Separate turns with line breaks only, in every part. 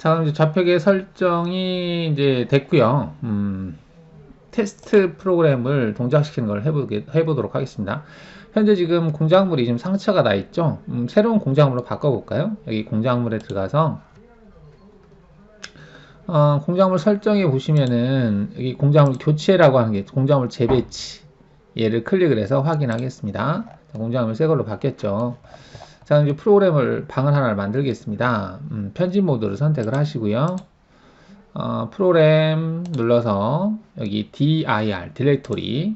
자, 그럼 이제 좌표계 설정이 이제 됐고요. 음, 테스트 프로그램을 동작시키는 걸 해보게, 해보도록 하겠습니다. 현재 지금 공작물이 지금 상처가 나 있죠? 음, 새로운 공작물로 바꿔볼까요? 여기 공작물에 들어가서 어, 공작물 설정에 보시면은 여기 공작물 교체라고 하는 게 공작물 재배치 얘를 클릭을 해서 확인하겠습니다. 자, 공작물 새 걸로 바뀌었죠. 자, 이제 프로그램을 방을 하나를 만들겠습니다. 음, 편집 모드를 선택을 하시고요. 어, 프로그램 눌러서 여기 dir 디렉토리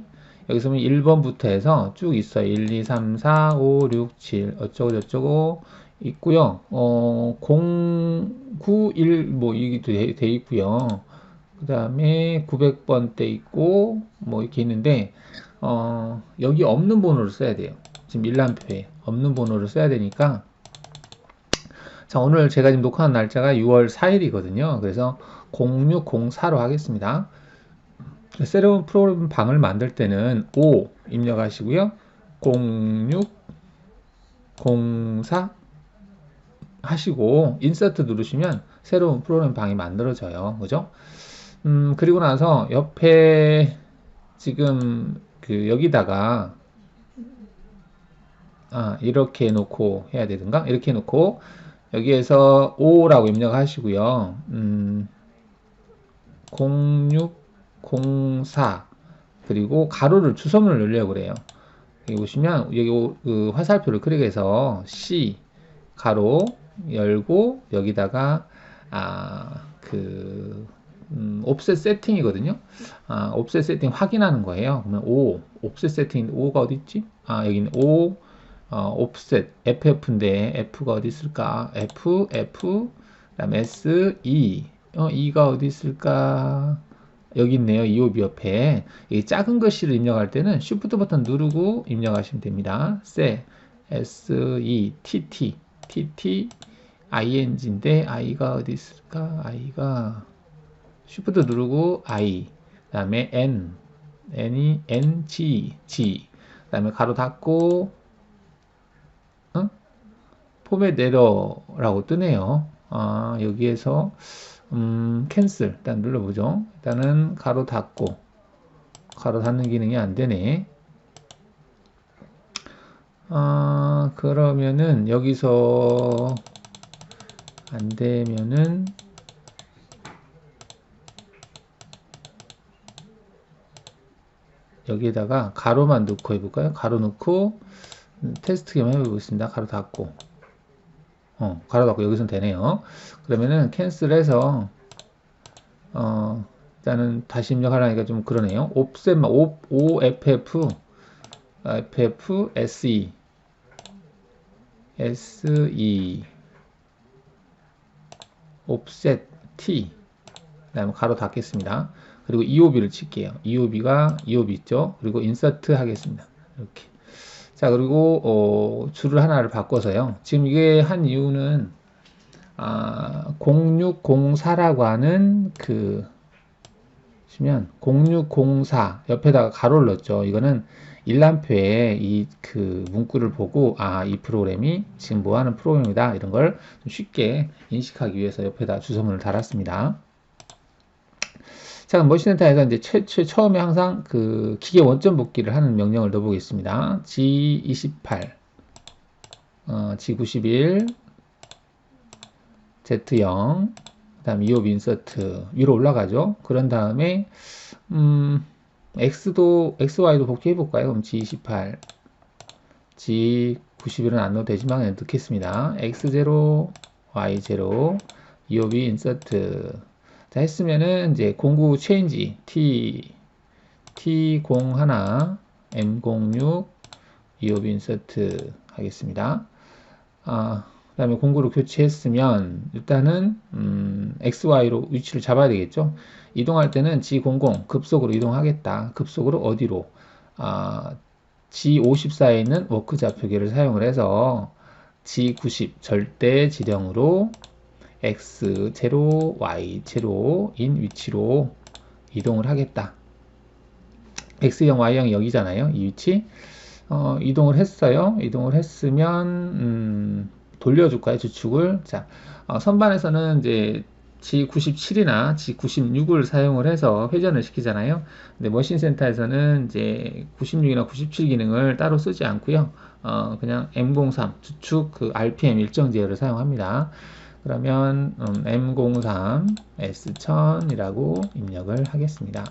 여기서 1번부터 해서 쭉 있어요. 1, 2, 3, 4, 5, 6, 7 어쩌고 저쩌고 있고요. 어, 0, 9, 1 뭐 이게 돼, 돼 있고요. 그 다음에 900번대 있고 뭐 이렇게 있는데 어, 여기 없는 번호를 써야 돼요. 지금 1람표에 없는 번호를 써야 되니까 자 오늘 제가 지금 녹화한 날짜가 6월 4일이거든요. 그래서 0604로 하겠습니다. 새로운 프로그램 방을 만들 때는 5 입력하시고요. 0604 하시고 인서트 누르시면 새로운 프로그램 방이 만들어져요. 그죠? 음, 그리고 나서 옆에 지금 그 여기다가 아, 이렇게 놓고 해야 되든가 이렇게 놓고 여기에서 5라고 입력하시고요. 음, 0604 그리고 가로를 주소문을 넣으려고 그래요. 여기 보시면 여기 그 화살표를 클릭해서 C 가로 열고 여기다가 아그 음, 옵셋 세팅이거든요. 아, 옵셋 세팅 확인하는 거예요. 그러면 5, 옵셋 세팅 5가 어디 있지? 아, 여기는 5 어, 옵셋 FF인데 F가 어디 있을까? F, F, 그다음에 S, E. 어, E가 어디 있을까? 여기 있네요. EOB 옆에. 이 작은 글씨를 입력할 때는 Shift 버튼 누르고 입력하시면 됩니다. C, S, E, T, T, T, T, ING인데 I가 어디 있을까? I가 Shift 누르고 I, 그 다음에 N, N이 N, G, G. 그 다음에 가로 닫고 포맷 에러라고 뜨네요. 아, 여기에서 음, 캔슬 일단 눌러보죠. 일단은 가로 닫고 가로 닫는 기능이 안 되네. 아, 그러면은 여기서 안 되면은 여기에다가 가로만 넣고 해볼까요? 가로 넣고 음, 테스트 겸 해보겠습니다. 가로 닫고 어, 가로 닫고 여기선 되네요. 그러면은 캔슬해서 어, 일단은 다시 입력하려니까 좀 그러네요. 옵셋만 OFF FF SE SE 옵셋 T 그다음에 가로 닫겠습니다. 그리고 EOB를 칠게요. EOB가 EOB 있죠. 그리고 인서트 하겠습니다. 이렇게 자 그리고 어, 줄을 하나를 바꿔서요. 지금 이게 한 이유는 아, 0604라고 하는 그 시면 0604 옆에다가 가로를 넣었죠. 이거는 일람표에 이 그 문구를 보고 아 이 프로그램이 지금 뭐 하는 프로그램이다 이런 걸 쉽게 인식하기 위해서 옆에다 주소문을 달았습니다. 자, 머신센터에서 이제 최, 최, 처음에 항상 그 기계 원점 복귀를 하는 명령을 넣어보겠습니다. G28, 어, G91, Z0, 그 다음 EOB 인서트 위로 올라가죠. 그런 다음에, 음, X도, XY도 복귀해 볼까요? 그럼 G28, G91은 안 넣어도 되지만 그냥 넣겠습니다. X0, Y0, EOB 인서트, 자, 했으면은 이제 공구 체인지 T T01 M06 이오비 인서트 하겠습니다. 아, 그 다음에 공구를 교체했으면 일단은 음, XY로 위치를 잡아야 되겠죠. 이동할 때는 G00 급속으로 이동하겠다. 급속으로 어디로? 아, G54에 있는 워크 좌표계를 사용을 해서 G90 절대 지령으로 x0, y0인 위치로 이동을 하겠다. x형, y형이 여기잖아요. 이 위치. 어, 이동을 했어요. 이동을 했으면 음, 돌려줄까요? 주축을. 자, 어, 선반에서는 이제 G97이나 G96을 사용을 해서 회전을 시키잖아요. 근데 머신 센터에서는 이제 96이나 97 기능을 따로 쓰지 않고요. 어, 그냥 M03 주축 그 RPM 일정 제어를 사용합니다. 그러면 음, M03 S1000이라고 입력을 하겠습니다.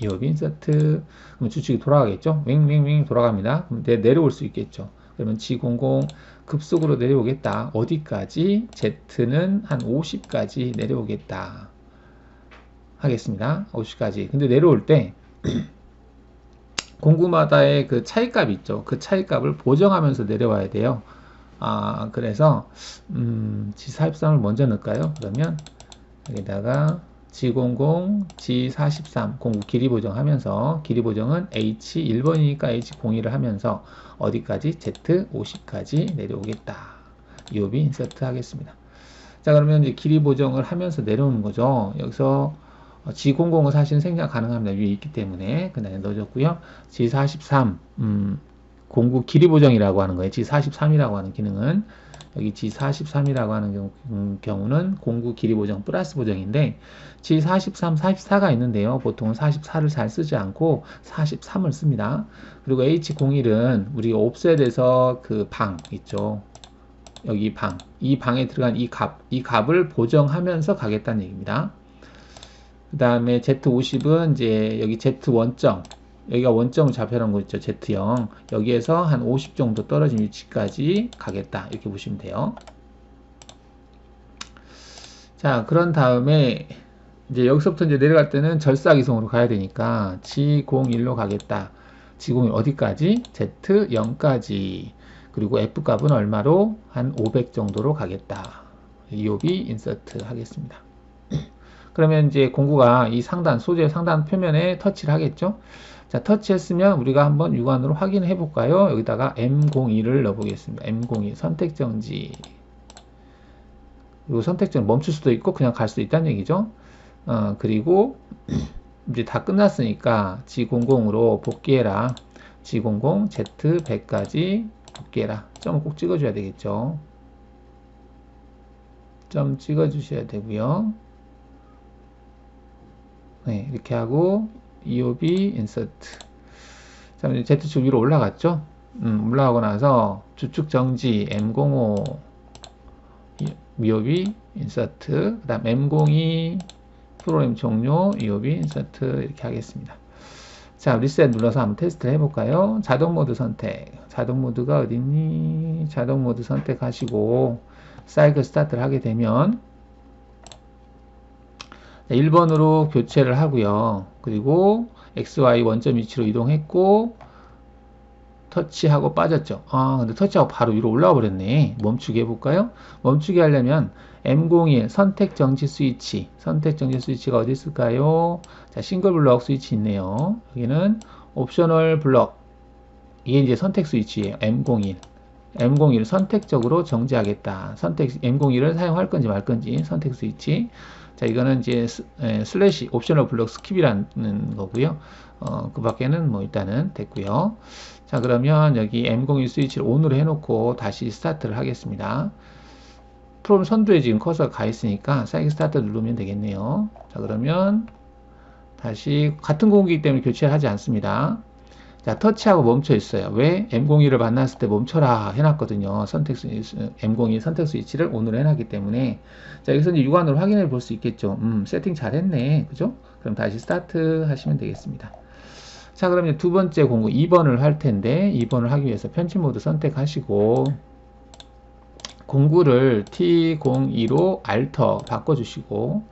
이업 인서트 그럼 주축이 돌아가겠죠? 윙윙윙 돌아갑니다. 그럼 내려올 수 있겠죠. 그러면 G00 급속으로 내려오겠다. 어디까지? Z는 한 50까지 내려오겠다. 하겠습니다. 50까지. 근데 내려올 때 공구마다의 그 차이값 있죠. 그 차이값을 보정하면서 내려와야 돼요. 아, 그래서 음, G43을 먼저 넣을까요? 그러면 여기다가 G00, G43 공구 길이 보정하면서 길이 보정은 H1번이니까 H02를 하면서 어디까지? Z50까지 내려오겠다. 이옵이 인서트 하겠습니다. 자 그러면 이제 길이 보정을 하면서 내려오는 거죠. 여기서 G00은 사실 생략 가능합니다. 위에 있기 때문에 그다음에 넣어줬고요. G43 음, 공구 길이 보정이라고 하는 거예요. G43이라고 하는 기능은 여기 G43이라고 하는 경우, 음, 경우는 공구 길이 보정 플러스 보정인데 G43, 44가 있는데요. 보통은 44를 잘 쓰지 않고 43을 씁니다. 그리고 H01은 우리가 옵셋에서 그 방 있죠. 여기 방, 이 방에 들어간 이 값, 이 값을 보정하면서 가겠다는 얘기입니다. 그 다음에 Z50은 이제 여기 Z 원점, 여기가 원점을 잡혀놓은 거 있죠. Z0. 여기에서 한 50 정도 떨어진 위치까지 가겠다. 이렇게 보시면 돼요. 자, 그런 다음에 이제 여기서부터 이제 내려갈 때는 절사기송으로 가야 되니까 G01로 가겠다. G01 어디까지? Z0까지. 그리고 F 값은 얼마로? 한 500 정도로 가겠다. 이옵이 인서트 하겠습니다. 그러면 이제 공구가 이 상단, 소재 상단 표면에 터치를 하겠죠? 자, 터치했으면 우리가 한번 육안으로 확인해 볼까요? 여기다가 M02를 넣어보겠습니다. M02 선택정지. 그리고 선택정 멈출 수도 있고 그냥 갈 수도 있다는 얘기죠. 어, 그리고 이제 다 끝났으니까 G00으로 복귀해라. G00 Z100까지 복귀해라. 점을 꼭 찍어줘야 되겠죠. 점 찍어주셔야 되고요. 네, 이렇게 하고 EOB 인서트. 자, Z축 위로 올라갔죠? 음, 올라가고 나서 주축 정지 M05 EOB 인서트. 그 다음 M02 프로그램 종료 EOB 인서트 이렇게 하겠습니다. 자, 리셋 눌러서 한번 테스트를 해볼까요? 자동 모드 선택. 자동 모드가 어딨니? 자동 모드 선택하시고 사이클 스타트를 하게 되면 1번으로 교체를 하고요. 그리고 XY 원점 위치로 이동했고 터치하고 빠졌죠. 아, 근데 터치하고 바로 위로 올라와 버렸네. 멈추게 해볼까요? 멈추게 하려면 M01 선택 정지 스위치. 선택 정지 스위치가 어디 있을까요? 자, 싱글 블럭 스위치 있네요. 여기는 옵셔널 블럭. 이게 이제 선택 스위치예요. M01. M01 선택적으로 정지하겠다. 선택 M01을 사용할 건지 말 건지 선택 스위치. 자, 이거는 이제 슬래시 옵셔널 블럭 스킵이라는 거고요. 어, 그 밖에는 뭐 일단은 됐고요. 자, 그러면 여기 M01 스위치를 ON으로 해놓고 다시 스타트를 하겠습니다. 프롬 선두에 지금 커서가 가 있으니까 사이클 스타트 누르면 되겠네요. 자, 그러면 다시 같은 공기이기 때문에 교체를 하지 않습니다. 자, 터치하고 멈춰 있어요. 왜? M02를 만났을 때 멈춰라 해놨거든요. 선택 스위치, M02 선택 스위치를 오늘 해놨기 때문에. 자, 여기서 이제 육안으로 확인해 볼 수 있겠죠. 음, 세팅 잘 했네. 그죠? 그럼 다시 스타트 하시면 되겠습니다. 자, 그러면 두 번째 공구 2번을 할 텐데, 2번을 하기 위해서 편집 모드 선택하시고, 공구를 T02로 알터 바꿔주시고,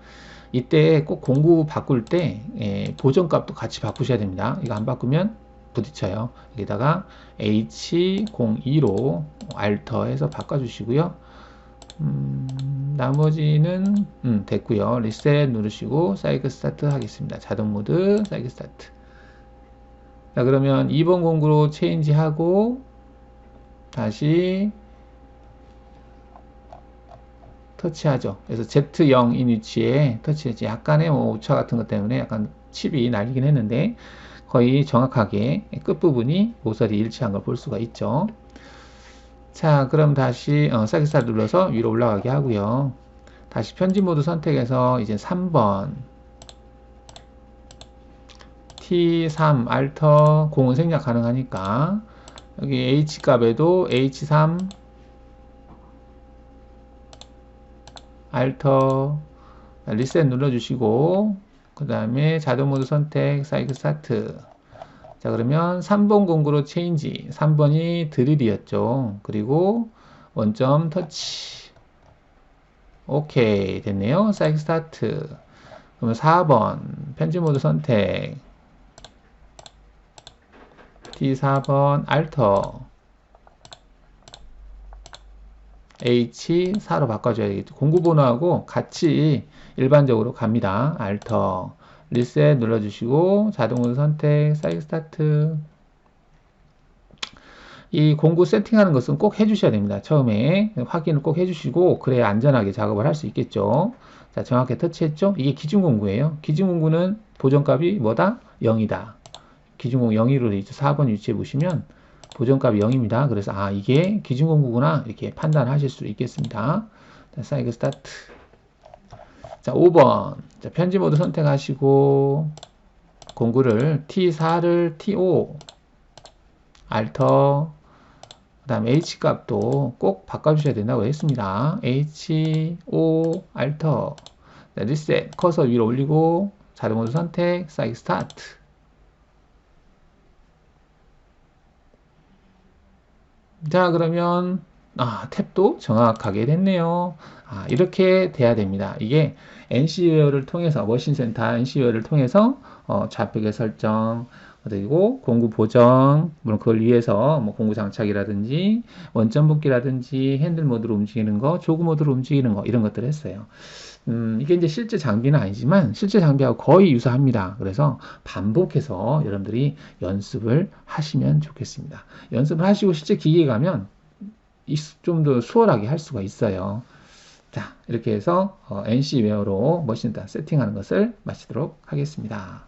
이때 꼭 공구 바꿀 때, 예, 보정값도 같이 바꾸셔야 됩니다. 이거 안 바꾸면 부딪혀요. 여기다가 H02로 알터해서 바꿔주시고요. 음, 나머지는 음, 됐고요. 리셋 누르시고 사이클 스타트 하겠습니다. 자동 모드 사이클 스타트. 자 그러면 2번 공구로 체인지 하고 다시 터치하죠. 그래서 Z0인 위치에 터치했지. 약간의 뭐 오차 같은 것 때문에 약간 칩이 날리긴 했는데 거의 정확하게 끝부분이 모서리 일치한 걸 볼 수가 있죠. 자, 그럼 다시 어, 사기살 눌러서 위로 올라가게 하고요. 다시 편집 모드 선택해서 이제 3번 T3 알터 공은 생략 가능하니까 여기 H 값에도 H3 알터 리셋 눌러주시고 그 다음에 자동 모드 선택 사이클 스타트. 자 그러면 3번 공구로 체인지. 3번이 드릴이었죠. 그리고 원점 터치. 오케이. 됐네요. 사이클 스타트. 그러면 4번 편집 모드 선택. D4번 알터. H4로 바꿔줘야 되겠죠. 공구번호하고 같이 일반적으로 갑니다. 알터 리셋 눌러주시고 자동으로 선택 사이클 스타트 이 공구 세팅하는 것은 꼭 해주셔야 됩니다. 처음에 확인을 꼭 해주시고 그래야 안전하게 작업을 할 수 있겠죠. 자 정확하게 터치했죠. 이게 기준 공구예요. 기준 공구는 보정값이 뭐다? 0이다. 기준공 0으로 되어 있죠. 4번 위치에 보시면 보정값이 0입니다. 그래서 아 이게 기준 공구구나 이렇게 판단하실 수 있겠습니다. 자, 사이클 스타트 자 5번. 자, 편집 모드 선택하시고 공구를 T4를 T5 알터 그 다음 H 값도 꼭 바꿔주셔야 된다고 했습니다. H5 알터 자, 리셋 커서 위로 올리고 자동 모드 선택. 사이클 스타트 자 그러면 아, 탭도 정확하게 됐네요. 아, 이렇게 돼야 됩니다. 이게 NC웨어를 통해서 머신센터 NC웨어를 통해서 어, 좌표계 설정 그리고 공구 보정 물론 그걸 위해서 뭐 공구 장착이라든지 원점 복귀라든지 핸들 모드로 움직이는 거 조그 모드로 움직이는 거 이런 것들을 했어요. 음, 이게 이제 실제 장비는 아니지만 실제 장비하고 거의 유사합니다. 그래서 반복해서 여러분들이 연습을 하시면 좋겠습니다. 연습을 하시고 실제 기계에 가면 좀 더 수월하게 할 수가 있어요. 자, 이렇게 해서 어, NC 웨어로 머신단 세팅하는 것을 마치도록 하겠습니다.